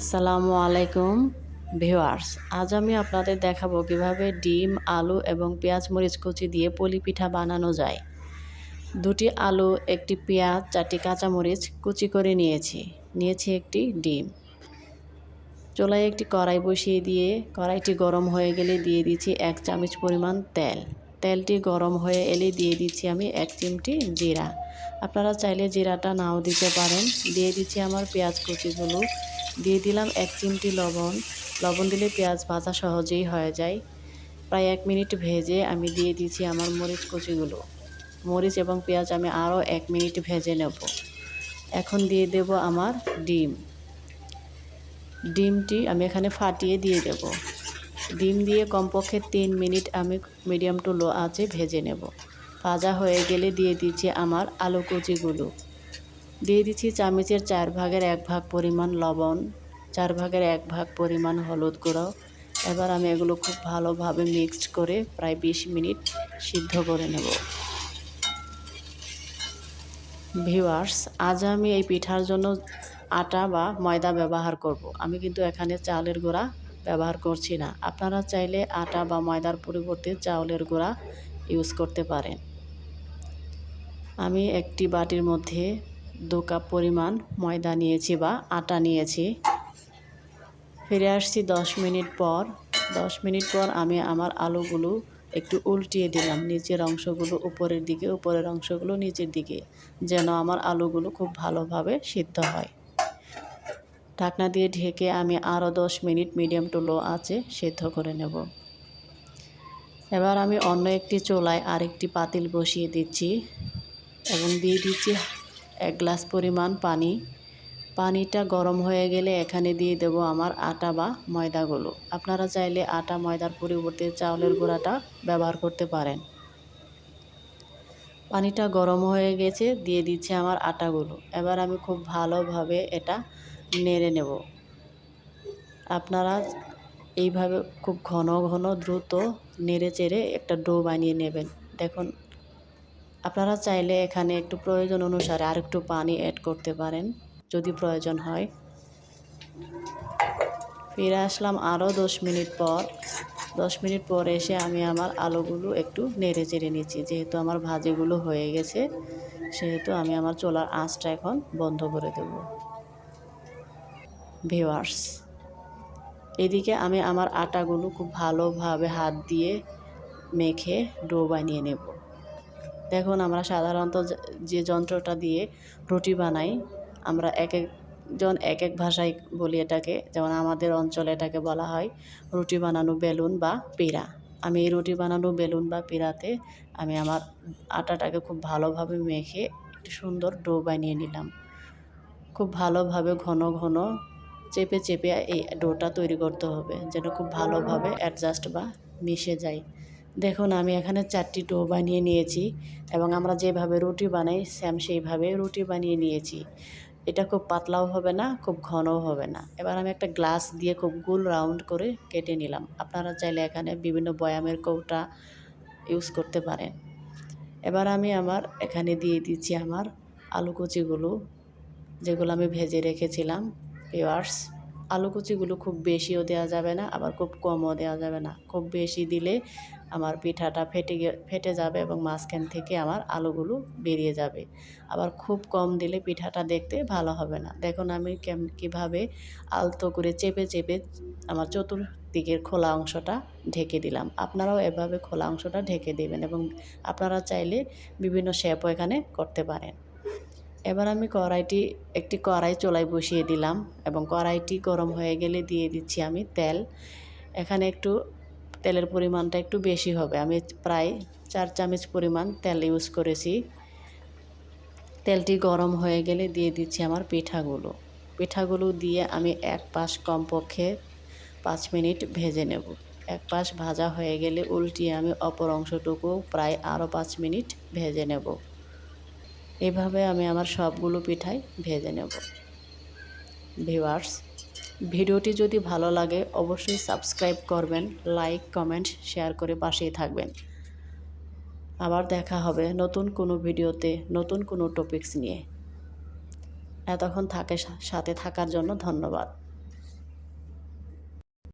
আসসালামু আলাইকুম ভিউয়ার্স। আজ আমি আপনাদের দেখাবো কীভাবে ডিম, আলু এবং পেঁয়াজ মরিচ কুচি দিয়ে পলি পিঠা বানানো যায়। দুটি আলু, একটি পেঁয়াজ, চারটি কাঁচামরিচ কুচি করে নিয়েছি। নিয়েছি একটি ডিম। চুলায় একটি কড়াই বসিয়ে দিয়ে কড়াইটি গরম হয়ে গেলে দিয়ে দিচ্ছি এক চামচ পরিমাণ তেল। তেলটি গরম হয়ে এলে দিয়ে দিচ্ছি আমি এক চিমটি জিরা। আপনারা চাইলে জিরাটা নাও দিতে পারেন। দিয়ে দিচ্ছি আমার পেঁয়াজ কুচিগুলো। দিয়ে দিলাম এক চিমটি লবণ। লবণ দিলে পেঁয়াজ ভাজা সহজেই হয়ে যায়। প্রায় এক মিনিট ভেজে আমি দিয়ে দিয়েছি আমার মরিচ কুচিগুলো। মরিচ এবং পেঁয়াজ আমি আরও এক মিনিট ভেজে নেব। এখন দিয়ে দেব আমার ডিম। ডিমটি আমি এখানে ফাটিয়ে দিয়ে দেব। ডিম দিয়ে কমপক্ষে তিন মিনিট আমি মিডিয়াম টু লো আঁচে ভেজে নেব। ভাজা হয়ে গেলে দিয়ে দিচ্ছি আমার আলু কুচিগুলো। দিয়ে দিচ্ছি চামচের চার ভাগের এক ভাগ পরিমাণ লবণ, চার ভাগের এক ভাগ পরিমাণ হলুদ গুঁড়ো। এবার আমি এগুলো খুব ভালোভাবে মিক্সড করে প্রায় বিশ মিনিট সিদ্ধ করে নেব। ভিওয়ার্স আজ আমি এই পিঠার জন্য আটা বা ময়দা ব্যবহার করব। আমি কিন্তু এখানে চালের গুঁড়া ব্যবহার করছি না। আপনারা চাইলে আটা বা ময়দার পরিবর্তে চাউলের গুঁড়া ইউজ করতে পারেন। আমি একটি বাটির মধ্যে দু কাপ পরিমাণ ময়দা নিয়েছি বা আটা নিয়েছি। ফিরে আসছি দশ মিনিট পর। দশ মিনিট পর আমি আমার আলুগুলো একটু উল্টিয়ে দিলাম নিচের অংশগুলো উপরের দিকে, উপরের অংশগুলো নিচের দিকে, যেন আমার আলুগুলো খুব ভালোভাবে সিদ্ধ হয়। ঢাকনা দিয়ে ঢেকে আমি আরও দশ মিনিট মিডিয়াম টু লো আছে সিদ্ধ করে নেব। এবার আমি অন্য একটি চোলায় আরেকটি পাতিল বসিয়ে দিচ্ছি এবং দিয়ে দিচ্ছি এক গ্লাস পরিমাণ পানি। পানিটা গরম হয়ে গেলে এখানে দিয়ে দেব আমার আটা বা ময়দাগুলো। আপনারা চাইলে আটা, ময়দার পরিবর্তে চাউলের গুঁড়াটা ব্যবহার করতে পারেন। পানিটা গরম হয়ে গেছে, দিয়ে দিচ্ছি আমার আটাগুলো। এবার আমি খুব ভালোভাবে এটা নেড়ে নেব। আপনারা এইভাবে খুব ঘন ঘন দ্রুত নেড়ে চেড়ে একটা ডো বানিয়ে নেবেন। দেখুন আপনারা চাইলে এখানে একটু প্রয়োজন অনুসারে আরেকটু পানি অ্যাড করতে পারেন, যদি প্রয়োজন হয়। ফিরে আসলাম আরও দশ মিনিট পর। দশ মিনিট পর এসে আমি আমার আলুগুলো একটু নেড়ে চেড়ে নিচ্ছি, যেহেতু আমার ভাজিগুলো হয়ে গেছে, সেহেতু আমি আমার চোলার আঁচটা এখন বন্ধ করে দেব। ভিওয়ার্স এদিকে আমি আমার আটাগুলো খুব ভালোভাবে হাত দিয়ে মেখে ডো বানিয়ে নেব। দেখুন, আমরা সাধারণত যে যন্ত্রটা দিয়ে রুটি বানাই, আমরা এক একজন এক এক ভাষায় বলি এটাকে। যেমন আমাদের অঞ্চলে এটাকে বলা হয় রুটি বানানো বেলুন বা পিড়া। আমি এই রুটি বানানো বেলুন বা পিড়াতে আমি আমার আটাটাকে খুব ভালোভাবে মেখে একটি সুন্দর ডো বানিয়ে নিলাম। খুব ভালোভাবে ঘন ঘন চেপে চেপে এই ডোটা তৈরি করতে হবে, যেন খুব ভালোভাবে অ্যাডজাস্ট বা মিশে যায়। দেখুন, আমি এখানে চারটি ডো বানিয়ে নিয়েছি এবং আমরা যেভাবে রুটি বানাই স্যাম সেইভাবে রুটি বানিয়ে নিয়েছি। এটা খুব পাতলাও হবে না, খুব ঘনও হবে না। এবার আমি একটা গ্লাস দিয়ে খুব গোল রাউন্ড করে কেটে নিলাম। আপনারা চাইলে এখানে বিভিন্ন বয়ামের কৌটা ইউজ করতে পারেন। এবার আমি আমার, এখানে দিয়ে দিচ্ছি আমার আলু কুচিগুলো যেগুলো আমি ভেজে রেখেছিলাম পেওয়ার্স আলু কুচিগুলো খুব বেশিও দেওয়া যাবে না, আবার খুব কমও দেওয়া যাবে না। খুব বেশি দিলে আমার পিঠাটা ফেটে ফেটে যাবে এবং মাঝখান থেকে আমার আলুগুলো বেরিয়ে যাবে। আবার খুব কম দিলে পিঠাটা দেখতে ভালো হবে না। দেখুন আমি কেম, কীভাবে আলতো করে চেপে চেপে আমার চতুর্দিকের খোলা অংশটা ঢেকে দিলাম। আপনারাও এভাবে খোলা অংশটা ঢেকে দেবেন এবং আপনারা চাইলে বিভিন্ন শেপও এখানে করতে পারেন। এবার আমি কড়াইটি একটি কড়াই চোলাই বসিয়ে দিলাম এবং কড়াইটি গরম হয়ে গেলে দিয়ে দিচ্ছি আমি তেল। এখানে একটু তেলের পরিমাণটা একটু বেশি হবে। আমি প্রায় চার চামচ পরিমাণ তেল ইউজ করেছি। তেলটি গরম হয়ে গেলে দিয়ে দিচ্ছি আমার পিঠাগুলো। পিঠাগুলো দিয়ে আমি এক পাশ কমপক্ষে পাঁচ মিনিট ভেজে নেব। এক পাশ ভাজা হয়ে গেলে উল্টিয়ে আমি অপর অংশটুকু প্রায় আরও পাঁচ মিনিট ভেজে নেব। এভাবে আমি আমার সবগুলো পিঠাই ভেজে নেব। ভিওয়ার্স ভিডিওটি যদি ভালো লাগে, অবশ্যই সাবস্ক্রাইব করবেন, লাইক, কমেন্ট, শেয়ার করে পাশেই থাকবেন। আবার দেখা হবে নতুন কোনো ভিডিওতে, নতুন কোনো টপিকস নিয়ে। এতক্ষণ থাকে সাথে থাকার জন্য ধন্যবাদ।